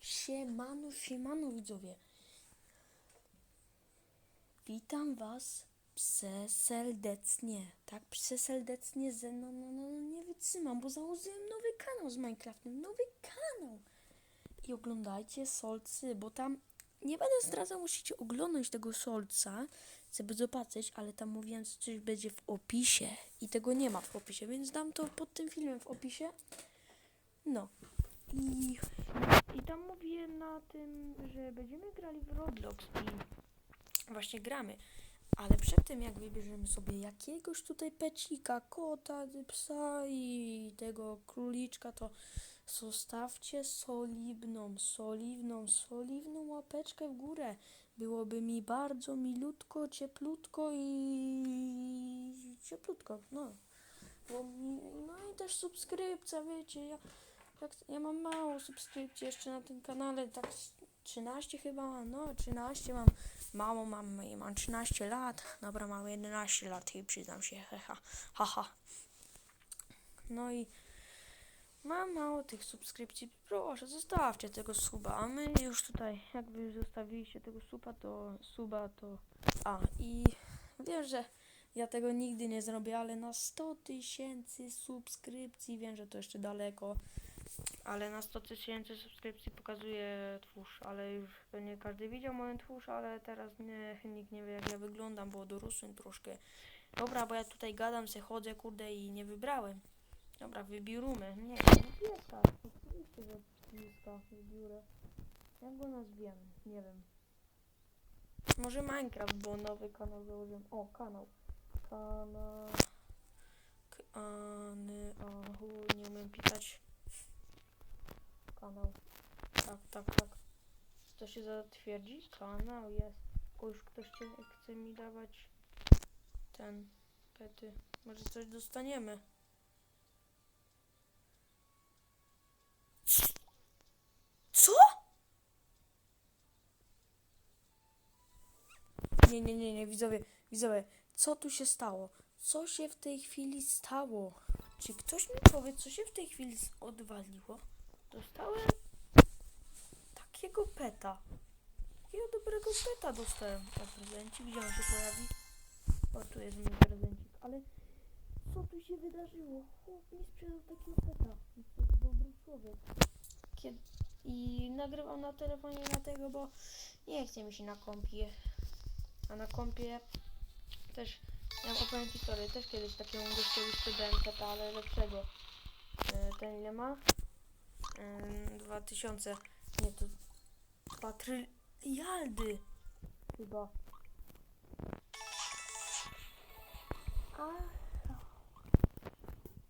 Siemano, siemano widzowie. Witam was przeserdecznie. Tak, przeserdecznie ze no, no, no, nie wytrzymam, bo założyłem nowy kanał z Minecraftem. Nowy kanał. I oglądajcie solcy, bo tam nie będę zdradzał, musicie oglądać tego solca, żeby zobaczyć, ale tam mówiłem, coś będzie w opisie i tego nie ma w opisie, więc dam to pod tym filmem w opisie. No. I, I tam mówię na tym, że będziemy grali w Roblox i właśnie gramy. Ale przed tym jak wybierzemy sobie jakiegoś tutaj pecika, kota, psa i tego króliczka, to zostawcie solidną, soliwną, soliwną łapeczkę w górę. Byłoby mi bardzo milutko, cieplutko i cieplutko, no. Bo mi, no i też subskrypcja, wiecie, ja, jak, ja mam mało subskrypcji jeszcze na tym kanale, tak z 13 chyba no 13 mam, mało mam, mam 13 lat, dobra mam 11 lat i przyznam się, heha, haha. No i mam mało tych subskrypcji, proszę zostawcie tego suba, a my już tutaj, jakby zostawiliście tego suba, to suba to, a i wiem, że ja tego nigdy nie zrobię, ale na 100 tysięcy subskrypcji, wiem, że to jeszcze daleko, ale na 100 tysięcy subskrypcji pokazuję twarz, ale już nie każdy widział moją twarz, ale teraz nie, nikt nie wie jak ja wyglądam, bo dorosłem troszkę. Dobra, bo ja tutaj gadam, se chodzę, kurde i nie wybrałem. Dobra, wybieramy. Nie, pieska. Oczywiście, że pieska wybiorę. Jak go nazwiemy? Nie wiem. Może Minecraft, bo nowy kanał założyłem. O, kanał. Kanał. Kany, nie umiem pisać. Kanał. Tak, tak, tak. To się zatwierdzi? Kanał jest. O, już ktoś chce, chce mi dawać ten pety. Może coś dostaniemy. Co? Nie, nie, nie, nie, widzowie, widzowie, co tu się stało? Co się w tej chwili stało? Czy ktoś mi powie, co się w tej chwili odwaliło? Dostałem takiego peta. Takiego dobrego peta dostałem na prezencie. Gdzie on się pojawi? O, tu jest mój prezencik. Ale co tu się wydarzyło? Chłop mi sprzedał takiego peta. To jest dobry człowiek. Kiedy... I nagrywam na telefonie dlatego, bo nie chce mi się na kompie. A na kompie też wam opowiem historię. Też kiedyś takiemu gościowi sprzedałem peta, ale lepszego. E, Ten ile ma? Ym, 2000. Nie, to 2 tryliardy. Chyba. Aha.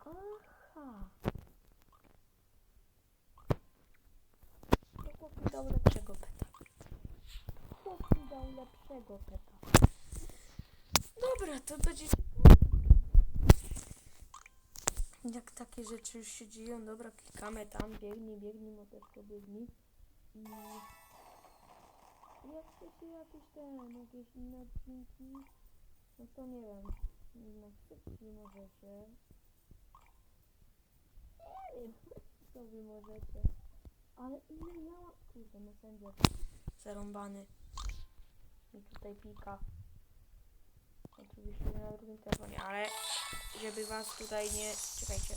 Aha. Chłop dał lepszego peta. Chłop dał lepszego peta. Dobra, to będzie... Jak takie rzeczy już się dzieją, dobra, klikamy tam, biegnij, biegnij, moteczko, biegnij. I... Jak chcecie jakieś ten, jakieś inne odcinki, no to nie wiem, na szybki możecie. Nie wiem, co wy możecie. Ale ile ja mam... Kurde, messenger zarąbany. I tutaj pika. Oczywiście na drugim telefonie, ale żeby was tutaj nie... Czekajcie.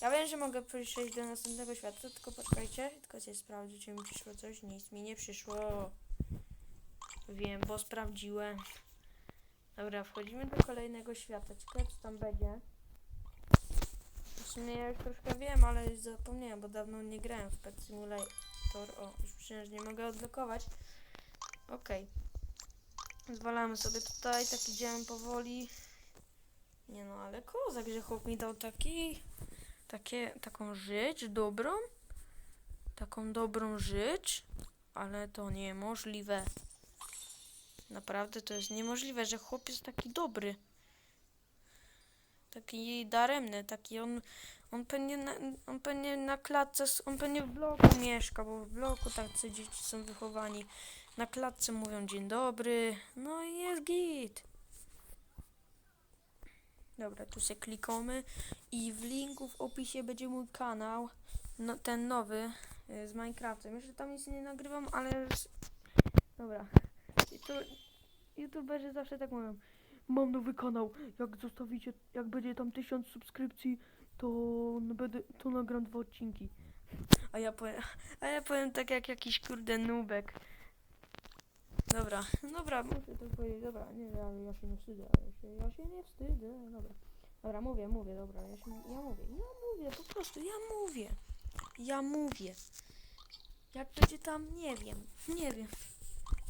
Ja wiem, że mogę przejść do następnego świata, tylko poczekajcie. Tylko chcę sprawdzić, czy mi przyszło coś. Nic mi nie przyszło. Wiem, bo sprawdziłem. Dobra, wchodzimy do kolejnego świata. Ciekawe, co tam będzie. W sumie ja już troszkę wiem, ale zapomniałem, bo dawno nie grałem w Pet Simulator. O, już przecież nie mogę odblokować. Okej. Zwalamy sobie tutaj, tak idziemy powoli. Nie no, ale kozak, że chłop mi dał taki, takie, taką rzecz dobrą. Taką dobrą rzecz, ale to niemożliwe. Naprawdę to jest niemożliwe, że chłop jest taki dobry. Taki daremny, taki on, on pewnie na, on pewnie na klatce, on pewnie w bloku mieszka, bo w bloku tacy dzieci są wychowani. Na klatce mówią dzień dobry, no i jest git. Dobra, tu się klikamy i w linku w opisie będzie mój kanał, no, ten nowy, y, z Minecraftem. Jeszcze tam nic nie nagrywam, ale... s- Dobra. I to... YouTuberzy zawsze tak mówią. Mam nowy kanał. Jak zostawicie, jak będzie tam tysiąc subskrypcji, to będę, to nagram dwa odcinki. A ja powiem, a ja powiem tak jak jakiś kurde nubek. Dobra, dobra, muszę to powiedzieć, dobra, nie, ale ja się nie wstydzę, ja się, ja się nie wstydzę, dobra. Dobra, mówię, mówię, dobra, ja, się, ja mówię, ja mówię, po prostu, ja mówię. Ja mówię. Jak będzie tam, nie wiem, nie wiem.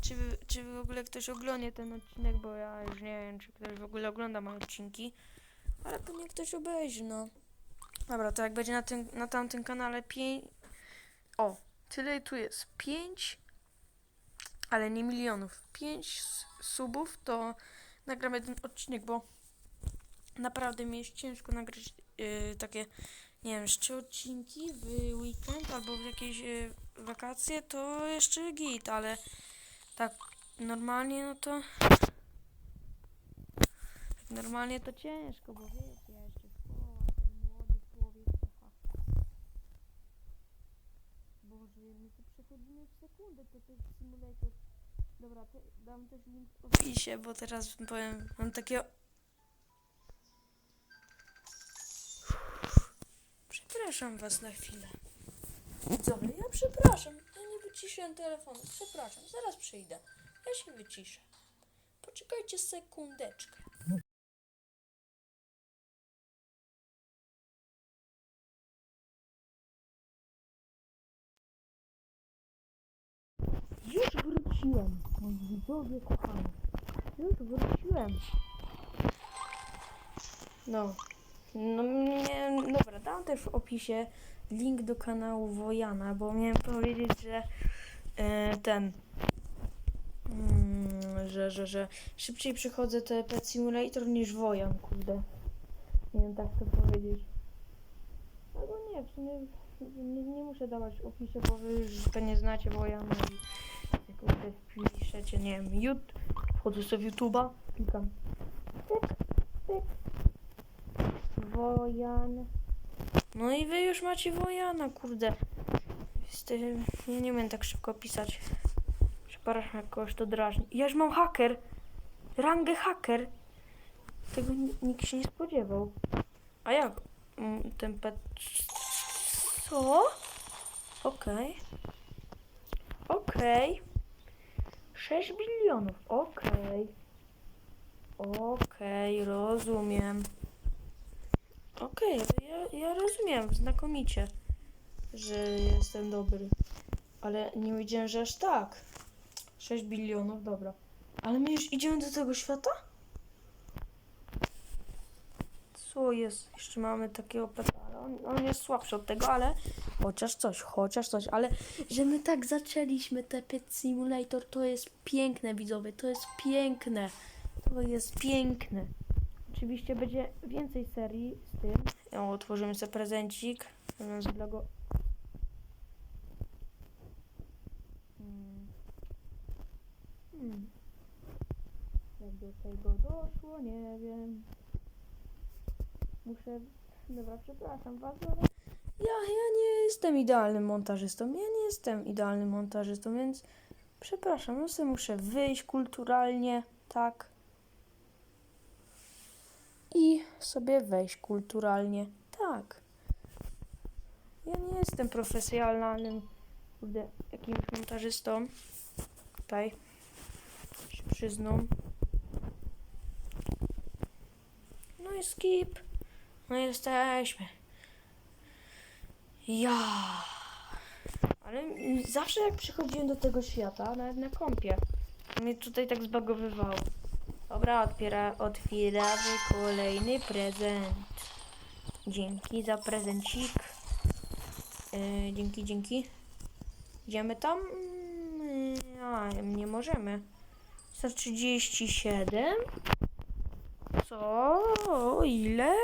Czy, czy w ogóle ktoś oglądnie ten odcinek, bo ja już nie wiem, czy ktoś w ogóle ogląda moje odcinki. Ale pewnie ktoś obejrzy, no. Dobra, to jak będzie na, tym, na tamtym kanale 5... O, tyle tu jest. 5, ale nie milionów. 5 subów, to nagramy ten odcinek, bo naprawdę mi jest ciężko nagrać yy, takie, nie wiem, trzy odcinki w weekend albo w jakieś yy, wakacje, to jeszcze git, ale tak normalnie, no to tak normalnie to ciężko, bo wiecie, ja jeszcze szkoła, ten młody człowiek, haha. Boże, my tu przechodzimy w sekundę, to jest simulator. Dobra, te, dam też link w opisie, bo teraz powiem, mam takiego... Przepraszam was na chwilę. Widzowie, ja przepraszam, ja nie wyciszyłem telefonu, przepraszam, zaraz przyjdę. Ja się wyciszę. Poczekajcie sekundeczkę. Widzowie kochani. Już wróciłem. No. No nie, dobra, dam też w opisie link do kanału Wojana, bo miałem powiedzieć, że e, ten mm, że, że, że szybciej przychodzę te Pet Simulator niż Wojan, kurde. Nie wiem, tak to powiedzieć. Albo nie, w sumie nie, nie muszę dawać w opisie, bo wy już pewnie znacie Wojana piszecie, nie wiem, YouTube, wchodzę sobie YouTube'a, klikam tyk, tyk, Wojan. No i wy już macie Wojana, kurde. Jeste, ja nie wiem tak szybko pisać. Przepraszam, jak kogoś to drażni. Ja już mam haker. Rangę haker. Tego ni- nikt się nie spodziewał. A jak? Mm, Ten pet... Co? Okej. Okej. 6 bilionów. Okej. Okej, rozumiem. Okej, ja, ja rozumiem znakomicie, że jestem dobry. Ale nie wiedziałem, że aż tak. 6 bilionów, dobra. Ale my już idziemy do tego świata? Co jest? Jeszcze mamy takiego petala. On, on jest słabszy od tego, ale chociaż coś, chociaż coś. Ale że my tak zaczęliśmy te Pet Simulator, to jest piękne, widzowie. To jest piękne. To jest piękne. Oczywiście będzie więcej serii z tym. O, otworzymy sobie prezencik. Z logo. Hmm. Hmm. Jak do tego doszło, nie wiem. Muszę. Dobra, przepraszam was, ale. Ja, ja nie jestem idealnym montażystą. Ja nie jestem idealnym montażystą, więc przepraszam, no sobie muszę wyjść kulturalnie, tak. I sobie wejść kulturalnie, tak. Ja nie jestem profesjonalnym, kurde, jakimś montażystą. Tutaj się przyznam. No i skip. No jesteśmy. Ja. Ale zawsze jak przychodziłem do tego świata, nawet na kąpie, mnie tutaj tak zbagowywało. Dobra, otwiera, otwieramy kolejny prezent. Dzięki za prezencik. Yy, dzięki, dzięki. Idziemy tam? Mm, A, nie możemy. 137? Co? Ile?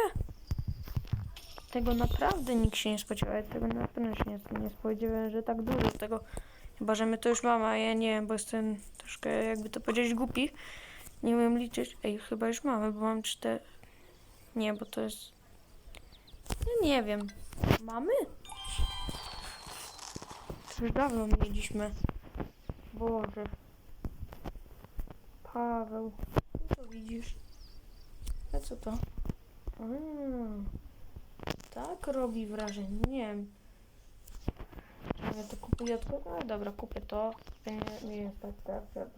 Tego naprawdę nikt się nie spodziewał. Ja tego na pewno się nie, spodziewałem, że tak dużo tego. Chyba, że my to już mamy, a ja nie wiem, bo jestem troszkę, jakby to powiedzieć, głupi. Nie umiem liczyć. Ej, chyba już mamy, bo mam cztery. Nie, bo to jest. Ja nie wiem. Mamy? Już dawno mieliśmy. Boże. Paweł. Co to widzisz? A co to? A, tak robi wrażenie. Nie wiem. Ja to kupuję od kogo? A, dobra, kupię to. Nie, nie jest tak, tak. tak.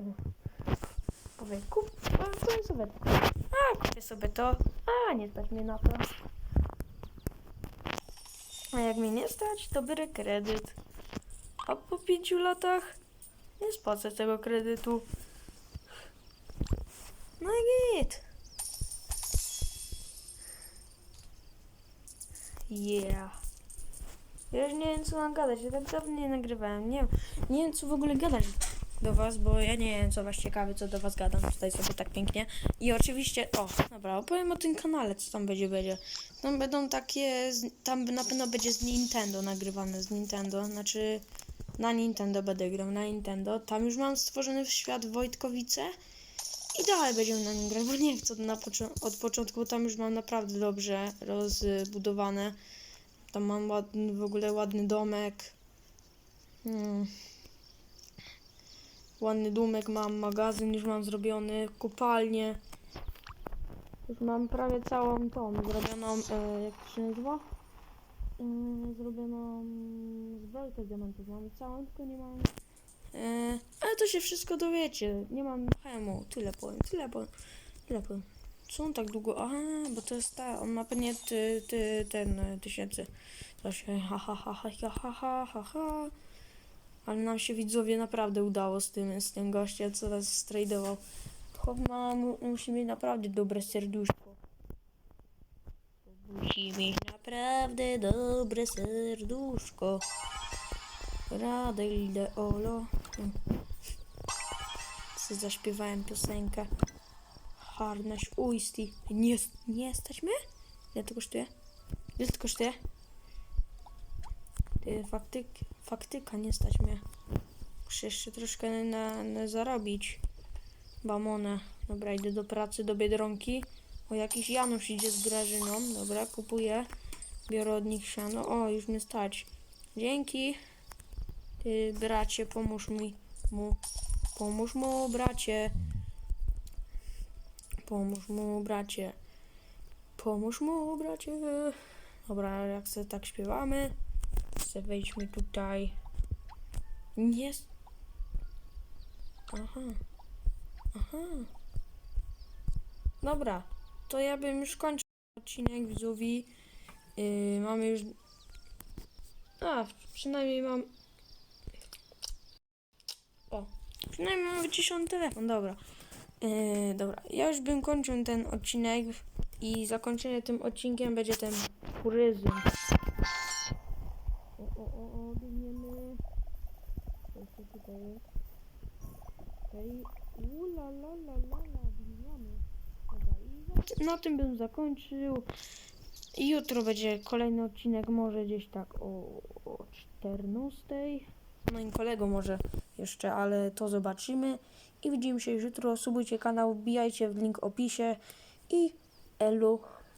Powiedz, kup, a, kupię sobie to. A, kupię sobie to. A, nie stać mnie na to. A jak mnie nie stać, to biorę kredyt. A po pięciu latach nie spłacę tego kredytu. No i git. Yeah. Ja już nie wiem co mam gadać, ja tak dawno nie nagrywałem. Nie, wiem- nie wiem co w ogóle gadać do was, bo ja nie wiem co was ciekawy, co do was gadam tutaj sobie tak pięknie. I oczywiście, o, dobra, opowiem o tym kanale, co tam będzie, będzie. Tam będą takie, tam na pewno będzie z Nintendo nagrywane, z Nintendo, znaczy na Nintendo będę grał, na Nintendo. Tam już mam stworzony świat Wojtkowice i dalej będziemy na nim grać, bo nie chcę na od początku, tam już mam naprawdę dobrze rozbudowane. Tam mam ładny, w ogóle ładny domek. Hmm. Ładny domek mam, magazyn już mam zrobiony, kopalnię. Już mam prawie całą tą zrobioną, e, jak to się nazywa? E, zrobioną z belkę diamentów. Mam całą, tylko nie mam. E, ale to się wszystko dowiecie. Nie mam chemu. Tyle powiem, tyle powiem. Tyle powiem. Co on tak długo? Aha, bo to jest ta. On ma pewnie ty, ty, ten e, tysięcy. Się ha ha ha ha ha ha ha ha. Ale nam się widzowie naprawdę udało z tym, z tym gościem, co nas stradował. Ma, mu, musi mieć naprawdę dobre serduszko. Musi mieć naprawdę dobre serduszko. Radel olo. Zaśpiewałem piosenkę. Harnaś ujsti. Nie, nie stać mnie? Ile to kosztuje? Ile to kosztuje? Ty, faktyk, faktyka, nie stać mnie. Muszę jeszcze troszkę na, na zarobić. Bamonę. Dobra, idę do pracy, do Biedronki. O, jakiś Janusz idzie z Grażyną. Dobra, kupuję. Biorę od nich siano. O, już mnie stać. Dzięki. Ty, bracie, pomóż mi. Mu. Pomóż mu, bracie. Pomóż mu, bracie. Pomóż mu, bracie. Dobra, jak sobie tak śpiewamy, sobie wejdźmy tutaj. Nie. Aha. Aha. Dobra, to ja bym już kończył odcinek widzowi. Yy, mamy już. A, przynajmniej mam. O, przynajmniej mam wyciszony telefon, dobra. Yy, dobra, ja już bym kończył ten odcinek i zakończenie tym odcinkiem będzie ten kuryzm. O, o, o, biegniemy. Co jeszcze tutaj jest? Tutaj. Ula, la, la, la, la, biegniemy. Dobra, i na tym bym zakończył. I jutro będzie kolejny odcinek, może gdzieś tak o, o 14. Moim kolegą może jeszcze, ale to zobaczymy. I widzimy się jutro. Subujcie kanał, wbijajcie w link opisie. I elu.